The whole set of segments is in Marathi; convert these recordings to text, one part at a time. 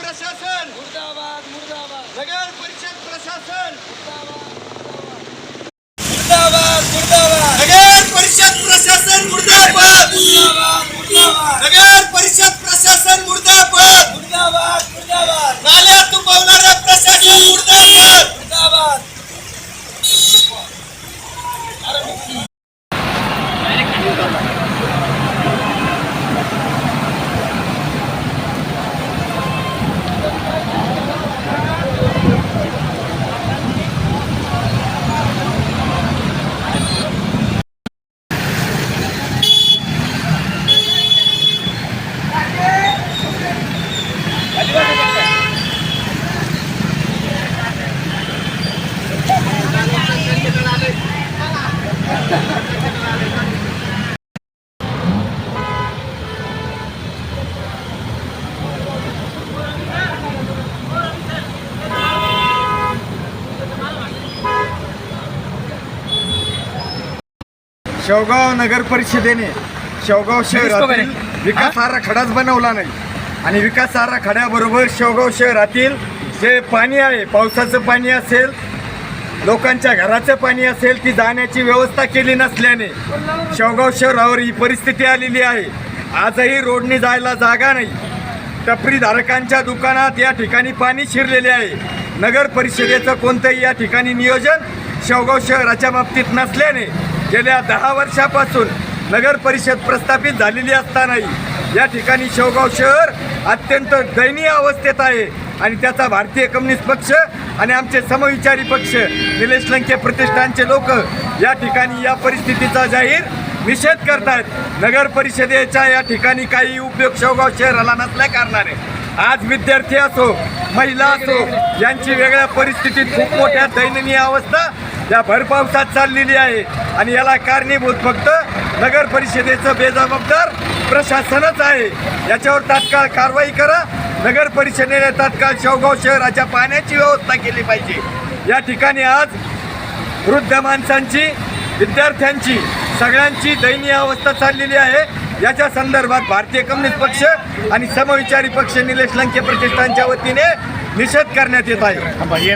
प्रशासन! मुर्दाबाद मुर्दाबाद. नगर परिषद प्रशासन! मुर्दाबाद मुर्दाबाद. मुर्दाबाद नगर परिषद प्रशासन मुर्दाबाद! शेवगाव नगर परिषदेने शेवगाव शहरातील विकास आराखडाच बनवला नाही. आणि विकास आराखड्याबरोबर शेवगाव शहरातील जे पाणी आहे पावसाचं पाणी असेल लोकांच्या घराचं पाणी असेल ती जाण्याची व्यवस्था केली नसल्याने शेवगाव शहरावर ही परिस्थिती आलेली आहे. आजही रोडने जायला जागा नाही. टपरीधारकांच्या दुकानात या ठिकाणी पाणी शिरलेले आहे. नगर परिषदेचं कोणतंही या ठिकाणी नियोजन शेवगाव शहराच्या बाबतीत नसल्याने गेल्या दहा वर्षापासून नगर परिषद प्रस्थापित झालेली असतानाही या ठिकाणी शेवगाव शहर अत्यंत दयनीय अवस्थेत आहे आणि त्याचा भारतीय कम्युनिस्ट पक्ष आणि आमचे समविचारी पक्ष निलेश लंके प्रतिष्ठानचे लोक या ठिकाणी या परिस्थितीचा जाहीर निषेध करतायत. नगर परिषदेच्या या ठिकाणी काही उपयोग शेवगाव शहराला नसल्या कारणाने. आज विद्यार्थी असो महिला असो यांची वेगळ्या परिस्थितीत खूप मोठ्या दयनीय अवस्था या भरपावसात चाललेली आहे. आणि याला कारणीभूत फक्त नगर परिषदेचं बेजबाबदार प्रशासनच आहे. याच्यावर तात्काळ कारवाई करा. नगर परिषदेने तात्काळ शेवगाव शहराच्या पाण्याची व्यवस्था केली पाहिजे. या ठिकाणी आज वृद्ध माणसांची विद्यार्थ्यांची सगळ्यांची दयनीय अवस्था चाललेली आहे. याच्या संदर्भात भारतीय कम्युनिस्ट पक्ष आणि समविचारी पक्ष निलेश लंके प्रतिष्ठानच्या वतीने निषेध करण्यात येत आहे.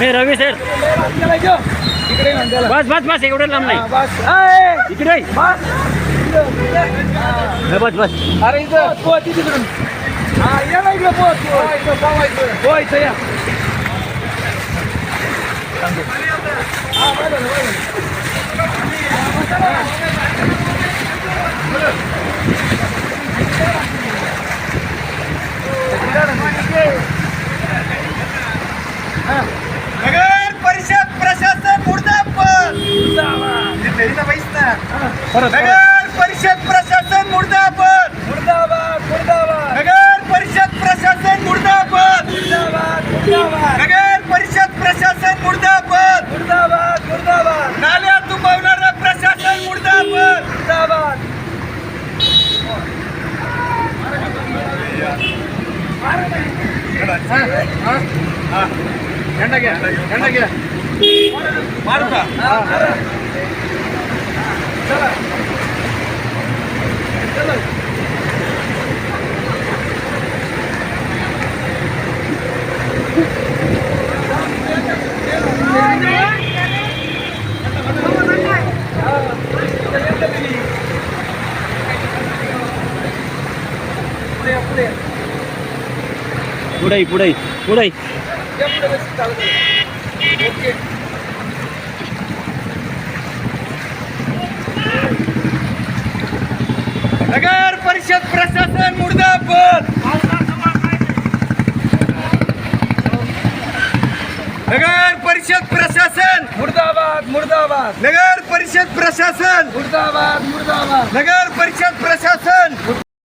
हे रवी सर बस बस बस एवढं लांब नाही इकडे ये. हे बस बस अरे इथं मुर्दाबाद नगर परिषद प्रशासन मुर्दाबाद. मुर्दाबाद मुर्दाबाद. नगर परिषद प्रशासन मुर्दाबाद. मुर्दाबाद मुर्दाबाद. नगर परिषद प्रशासन मुर्दाबाद. मुर्दाबाद मुर्दाबाद. नाल्या तुंबवणारं प्रशासन मुर्दाबाद. मुर्दाबाद. झेंडा घ्या झेंडा घ्या. पुढे या, पुढे या. पुढे नगर परिषद प्रशासन मुर्दाबाद. नगर परिषद प्रशासन. मुर्दाबाद मुर्दाबाद. नगर परिषद प्रशासन. मुर्दाबाद मुर्दाबाद. नगर परिषद प्रशासन.